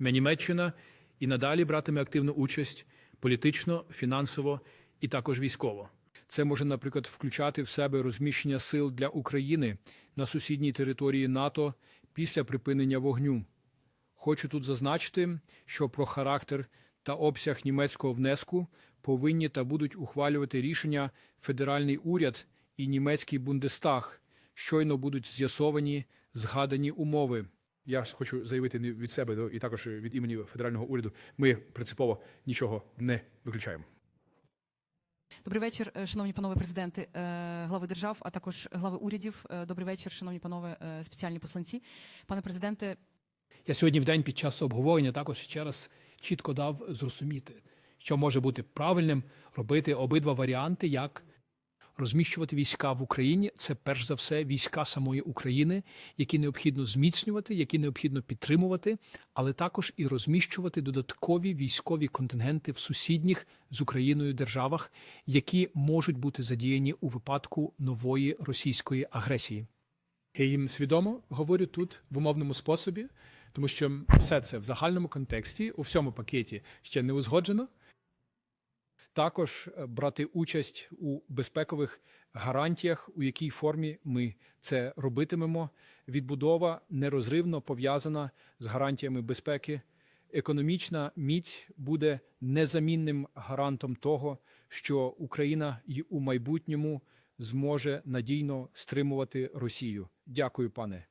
Німеччина і надалі братиме активну участь політично, фінансово і також військово. Це може, наприклад, включати в себе розміщення сил для України на сусідній території НАТО після припинення вогню. Хочу тут зазначити, що про характер та обсяг німецького внеску повинні та будуть ухвалювати рішення федеральний уряд і німецький Бундестаг. Щойно будуть з'ясовані згадані умови. Я хочу заявити не від себе до- і також від імені федерального уряду. Ми принципово нічого не виключаємо. Добрий вечір, е, шановні панове президенти, е, глави держав, а також глави урядів. Е, Добрий вечір, шановні панове спеціальні посланці. Пане президенте, Я сьогодні в день під час обговорення також ще раз чітко дав зрозуміти, що може бути правильним робити обидва варіанти, як розміщувати війська в Україні. Це перш за все війська самої України, які необхідно зміцнювати, які необхідно підтримувати, але також і розміщувати додаткові військові контингенти в сусідніх з Україною державах, які можуть бути задіяні у випадку нової російської агресії. Я їм свідомо говорю тут в умовному способі, тому що все це в загальному контексті, у всьому пакеті ще не узгоджено. Також е, брати участь у безпекових гарантіях, у якій формі ми це робитимемо. Відбудова нерозривно пов'язана з гарантіями безпеки. Економічна міць буде незамінним гарантом того, що Україна і у майбутньому зможе надійно стримувати Росію. Дякую, пане